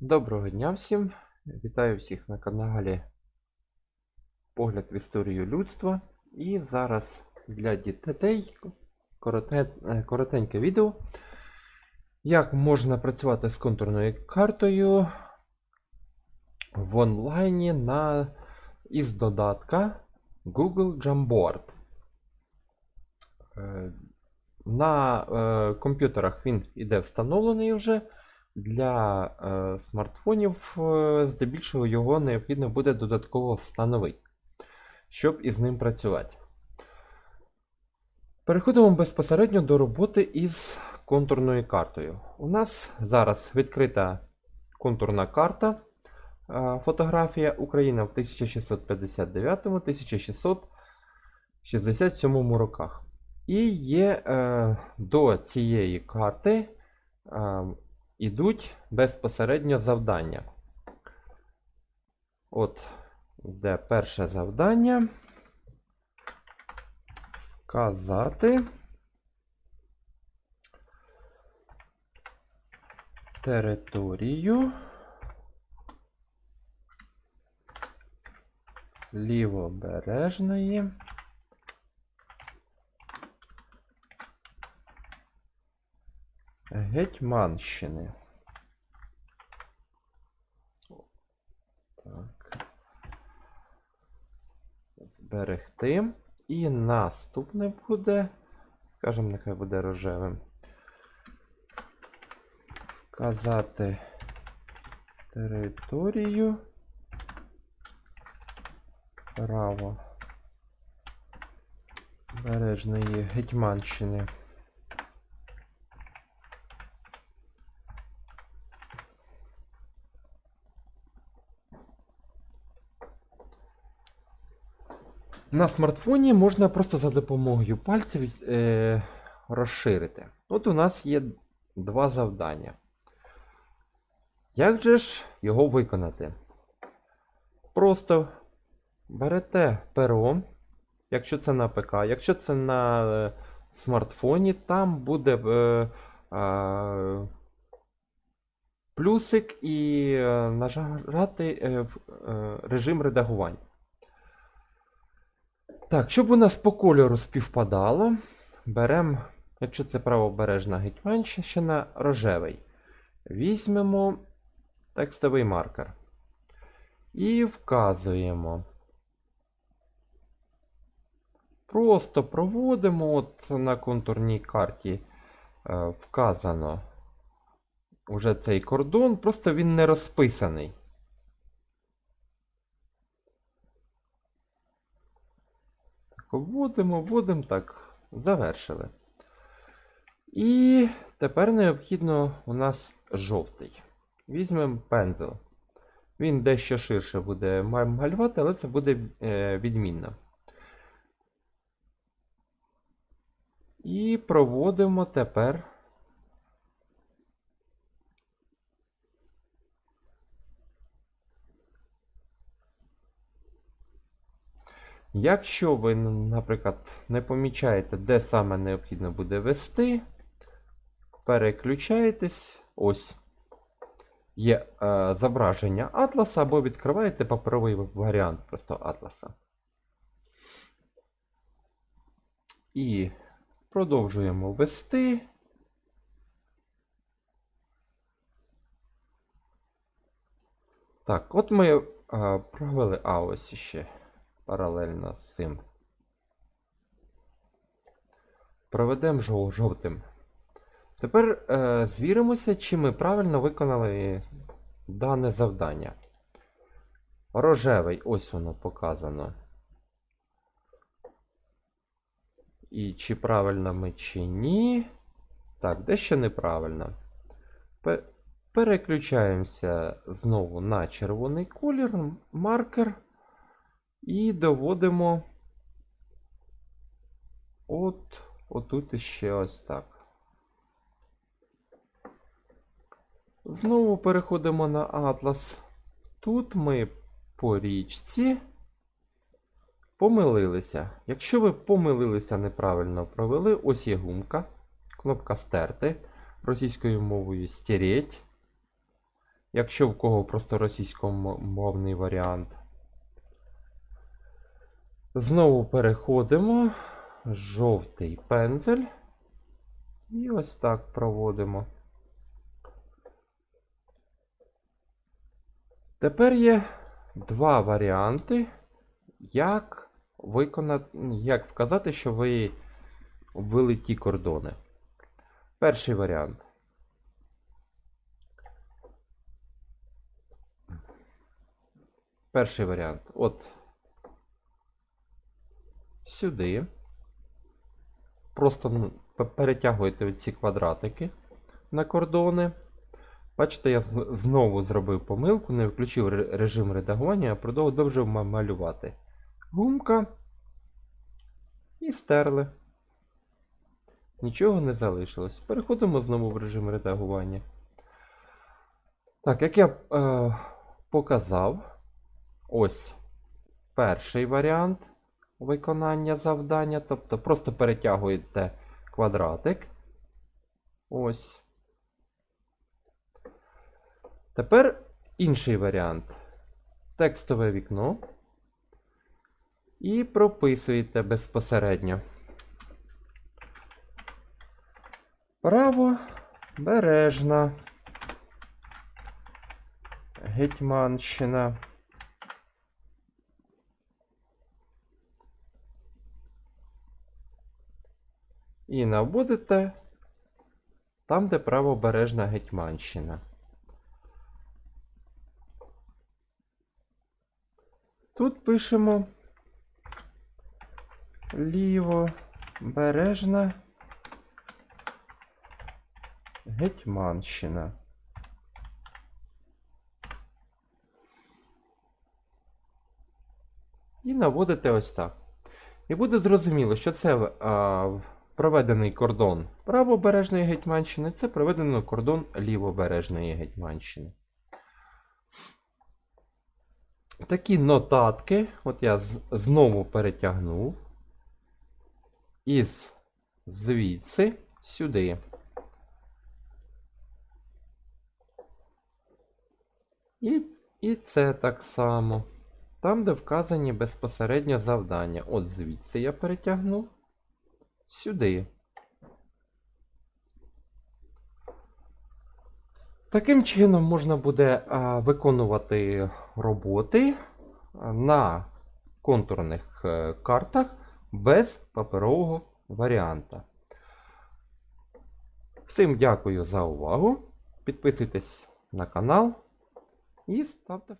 Доброго дня всім! Вітаю всіх на каналі Погляд в історію людства. І зараз для дітей е, коротеньке відео, як можна працювати з контурною картою в онлайні на, із додатка Google Jamboard. Е, На е, комп'ютерах він іде встановлений вже. Для е, смартфонів, е, здебільшого, його необхідно буде додатково встановити, щоб із ним працювати. Переходимо безпосередньо до роботи із контурною картою. У нас зараз відкрита контурна карта. е, Фотографія Україна в 1659-1667 роках. І є е, до цієї карти. Ідуть безпосередньо завдання. От, йде перше завдання. Вказати територію лівобережної Гетьманщини. Так. Зберегти. І наступне буде, скажімо, нехай буде рожевим. Вказати територію право бережної Гетьманщини. На смартфоні можна просто за допомогою пальців е, розширити. От у нас є два завдання. Як же ж його виконати? Просто берете перо, якщо це на ПК, якщо це на е, смартфоні, там буде е, е, плюсик і е, нажати е, в, режим редагування. Так, щоб у нас по кольору співпадало, беремо, якщо це правобережна Гетьманщина, рожевий. Візьмемо текстовий маркер. І вказуємо. Просто проводимо от на контурній карті е, вказано уже цей кордон, просто він не розписаний. Вводимо, вводимо, так, завершили. І тепер необхідно у нас жовтий. Візьмемо пензел. Він дещо ширше буде малювати, але це буде е, відмінно. І проводимо тепер. Якщо ви, наприклад, не помічаєте, де саме необхідно буде вести, переключаєтесь. Ось є е, зображення атласа, або відкриваєте паперовий варіант просто атласа. І продовжуємо вести. Так, от ми е, провели а ось ще паралельно з цим. Проведемо жов- жовтим. Тепер е, звіримося, чи ми правильно виконали дане завдання. Рожевий, ось воно показано. І чи правильно ми, чи ні. Так, дещо неправильно. Переключаємося знову на червоний колір, маркер. І доводимо от отут іще ось так. Знову переходимо на атлас. Тут ми по річці помилилися. Якщо ви помилилися неправильно провели, ось є гумка, кнопка стерти російською мовою стереть. якщо в кого просто російськомовний варіант. Знову переходимо. Жовтий пензель. І ось так проводимо. Тепер є два варіанти, як виконати, як вказати, що ви ввели ті кордони. Перший варіант. Перший варіант. От сюди. Просто ну, перетягуєте ці квадратики на кордони. Бачите, я знову зробив помилку, не включив режим редагування, а продовжив малювати. Гумка. І стерли. Нічого не залишилось. Переходимо знову в режим редагування. Так, як я е, показав, ось перший варіант виконання завдання. Тобто просто перетягуєте квадратик. Ось. Тепер інший варіант. Текстове вікно. І прописуєте безпосередньо. Право бережна. Гетьманщина. І наводите там, де правобережна Гетьманщина. Тут пишемо лівобережна Гетьманщина. І наводите ось так. І буде зрозуміло, що це а, проведений кордон правобережної Гетьманщини, це проведений кордон лівобережної Гетьманщини. Такі нотатки, от я знову перетягнув із звідси сюди. І, і це так само. Там, де вказані безпосередньо завдання. От звідси я перетягнув сюди. Таким чином можна буде а, виконувати роботи на контурних е, картах без паперового варіанта. Всім дякую за увагу. Підписуйтесь на канал і ставте.